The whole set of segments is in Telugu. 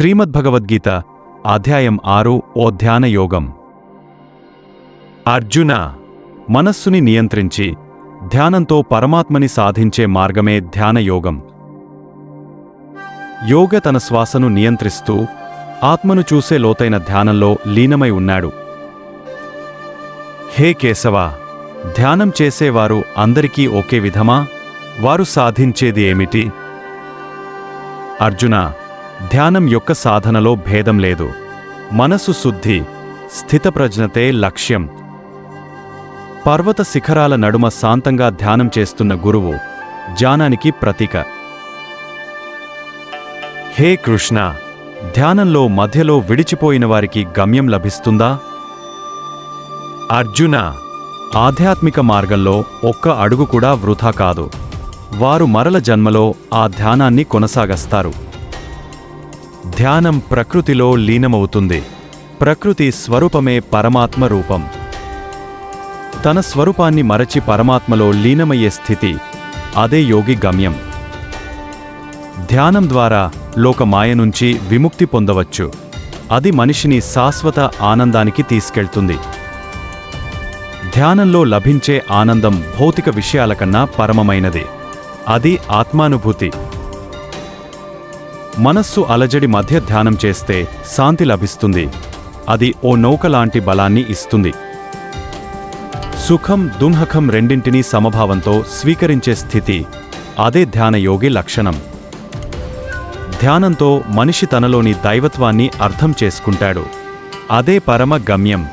శ్రీమద్భగవద్గీత అధ్యాయం ఆరు ఓ ధ్యాన యోగం. అర్జున మనస్సుని నియంత్రించి ధ్యానంతో పరమాత్మని సాధించే మార్గమే ధ్యాన యోగం. యోగ తన శ్వాసను నియంత్రిస్తూ ఆత్మను చూసే లోతైన ధ్యానంలో లీనమై ఉన్నాడు. హే కేశవ ధ్యానం చేసేవారు అందరికీ ఒకే విధమా? వారు సాధించేది ఏమిటి? అర్జున ధ్యానం యొక్క సాధనలో భేదం లేదు. మనసు శుద్ధి స్థితప్రజ్ఞతే లక్ష్యం. పర్వత శిఖరాల నడుమ శాంతంగా ధ్యానం చేస్తున్న గురువు జ్ఞానానికి ప్రతీక. హే కృష్ణ ధ్యానంలో మధ్యలో విడిచిపోయిన వారికి గమ్యం లభిస్తుందా? అర్జున ఆధ్యాత్మిక మార్గంలో ఒక్క అడుగు కూడా వృధా కాదు. వారు మరల జన్మలో ఆ ధ్యానాన్ని కొనసాగస్తారు. ధ్యానం ప్రకృతిలో లీనమవుతుంది. ప్రకృతి స్వరూపమే పరమాత్మ రూపం. తన స్వరూపాన్ని మరచి పరమాత్మలో లీనమయ్యే స్థితి అదే యోగి గమ్యం. ధ్యానం ద్వారా లోకమాయ నుంచి విముక్తి పొందవచ్చు. అది మనిషిని శాశ్వత ఆనందానికి తీసుకెళ్తుంది. ధ్యానంలో లభించే ఆనందం భౌతిక విషయాల కన్నా పరమమైనది. అది ఆత్మానుభూతి. మనస్సు అలజడి మధ్య ధ్యానం చేస్తే శాంతి లభిస్తుంది. అది ఓ నౌకలాంటి బలాన్ని ఇస్తుంది. సుఖం దుంహకం రెండింటినీ సమభావంతో స్వీకరించే స్థితి అదే ధ్యానయోగి లక్షణం. ధ్యానంతో మనిషి తనలోని దైవత్వాన్ని అర్థం చేసుకుంటాడు. అదే పరమ గమ్యం.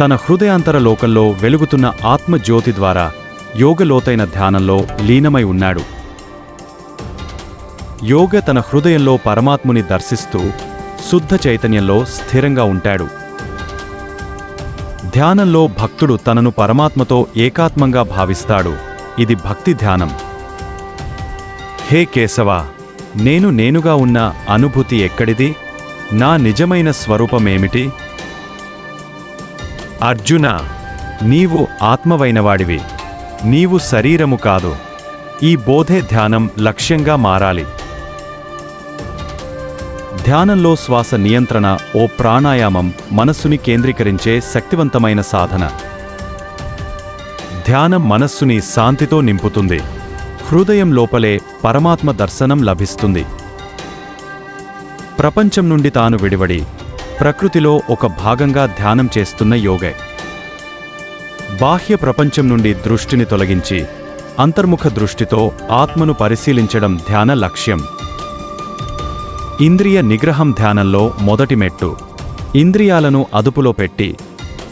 తన హృదయాంతర లోకంలో వెలుగుతున్న ఆత్మజ్యోతి ద్వారా యోగలోతైన ధ్యానంలో లీనమై ఉన్నాడు. యోగ తన హృదయంలో పరమాత్ముని దర్శిస్తూ శుద్ధ చైతన్యంలో స్థిరంగా ఉంటాడు. ధ్యానంలో భక్తుడు తనను పరమాత్మతో ఏకాత్మంగా భావిస్తాడు. ఇది భక్తి ధ్యానం. హే కేశవ నేను నేనుగా ఉన్న అనుభూతి ఎక్కడిది? నా నిజమైన స్వరూపమేమిటి? అర్జున నీవు ఆత్మవైనవాడివి. నీవు శరీరము కాదు. ఈ బోధే ధ్యానం లక్ష్యంగా మారాలి. ధ్యానంలో శ్వాస నియంత్రణ ఓ ప్రాణాయామం మనస్సుని కేంద్రీకరించే శక్తివంతమైన సాధన. ధ్యానం మనస్సుని శాంతితో నింపుతుంది. హృదయం లోపలే పరమాత్మ దర్శనం లభిస్తుంది. ప్రపంచం నుండి తాను విడివడి ప్రకృతిలో ఒక భాగంగా ధ్యానం చేస్తున్న యోగే. బాహ్య ప్రపంచం నుండి దృష్టిని తొలగించి అంతర్ముఖ దృష్టితో ఆత్మను పరిశీలించడం ధ్యాన లక్ష్యం. ఇంద్రియ నిగ్రహం ధ్యానంలో మొదటి మెట్టు. ఇంద్రియాలను అదుపులో పెట్టి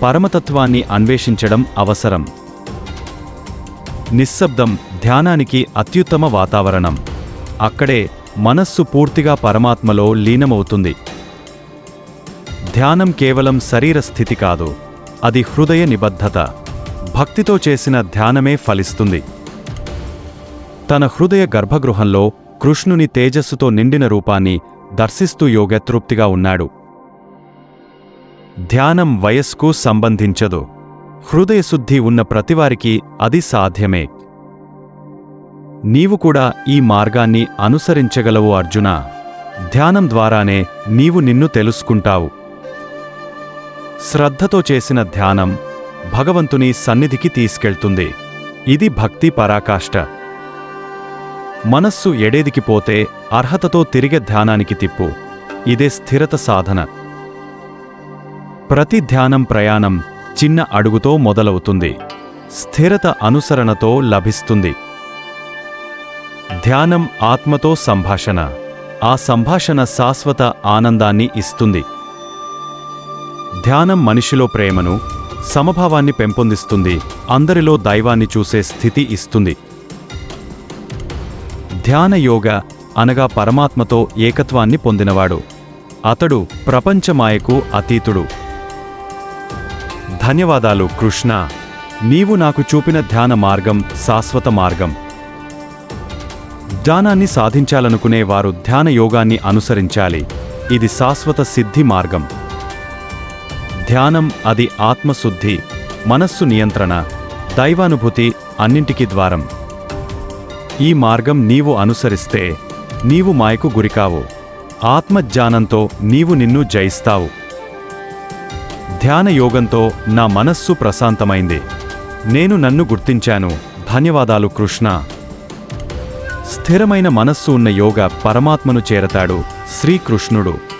పరమతత్వాన్ని అన్వేషించడం అవసరం. నిశ్శబ్దం ధ్యానానికి అత్యుత్తమ వాతావరణం. అక్కడే మనస్సు పూర్తిగా పరమాత్మలో లీనమవుతుంది. ధ్యానం కేవలం శరీర స్థితి కాదు అది హృదయ నిబద్ధత. భక్తితో చేసిన ధ్యానమే ఫలిస్తుంది. తన హృదయ గర్భగృహంలో కృష్ణుని తేజస్సుతో నిండిన రూపాన్ని దర్శిస్తూ యోగతృప్తిగా ఉన్నాడు. ధ్యానం వయస్కు సంబంధించదు. హృదయశుద్ధి ఉన్న ప్రతివారికి అది సాధ్యమే. నీవు కూడా ఈ మార్గాన్ని అనుసరించగలవు అర్జున. ధ్యానం ద్వారానే నీవు నిన్ను తెలుసుకుంటావు. శ్రద్ధతో చేసిన ధ్యానం భగవంతుని సన్నిధికి తీసుకెళ్తుంది. ఇది భక్తి పరాకాష్ట. మనస్సు ఎడేదికిపోతే అర్హతతో తిరిగే ధ్యానానికి తిప్పు. ఇదే స్థిరత సాధన. ప్రతి ధ్యానం ప్రయాణం చిన్న అడుగుతో మొదలవుతుంది. స్థిరత అనుసరణతో లభిస్తుంది. ధ్యానం ఆత్మతో సంభాషణ. ఆ సంభాషణ శాశ్వత ఆనందాన్ని ఇస్తుంది. ధ్యానం మనిషిలో ప్రేమను సమభావాన్ని పెంపొందిస్తుంది. అందరిలో దైవాన్ని చూసే స్థితి ఇస్తుంది. ధ్యాన యోగ అనగా పరమాత్మతో ఏకత్వాన్ని పొందినవాడు. అతడు ప్రపంచమాయకు అతీతుడు. ధన్యవాదాలు కృష్ణ. నీవు నాకు చూపిన ధ్యాన మార్గం శాశ్వత మార్గం. ధ్యానాన్ని సాధించాలనుకునే వారు ధ్యాన యోగాన్ని అనుసరించాలి. ఇది శాశ్వత సిద్ధి మార్గం. ధ్యానం అది ఆత్మశుద్ధి మనస్సు నియంత్రణ దైవానుభూతి అన్నింటికి ద్వారం. ఈ మార్గం నీవు అనుసరిస్తే నీవు మాయకు గురికావు. ఆత్మజ్ఞానంతో నీవు నిన్ను జయిస్తావు. ధ్యాన యోగంతో నా మనస్సు ప్రశాంతమైంది. నేను నన్ను గుర్తించాను. ధన్యవాదాలు కృష్ణ. స్థిరమైన మనస్సు ఉన్న యోగ పరమాత్మను చేరతాడు. శ్రీకృష్ణుడు.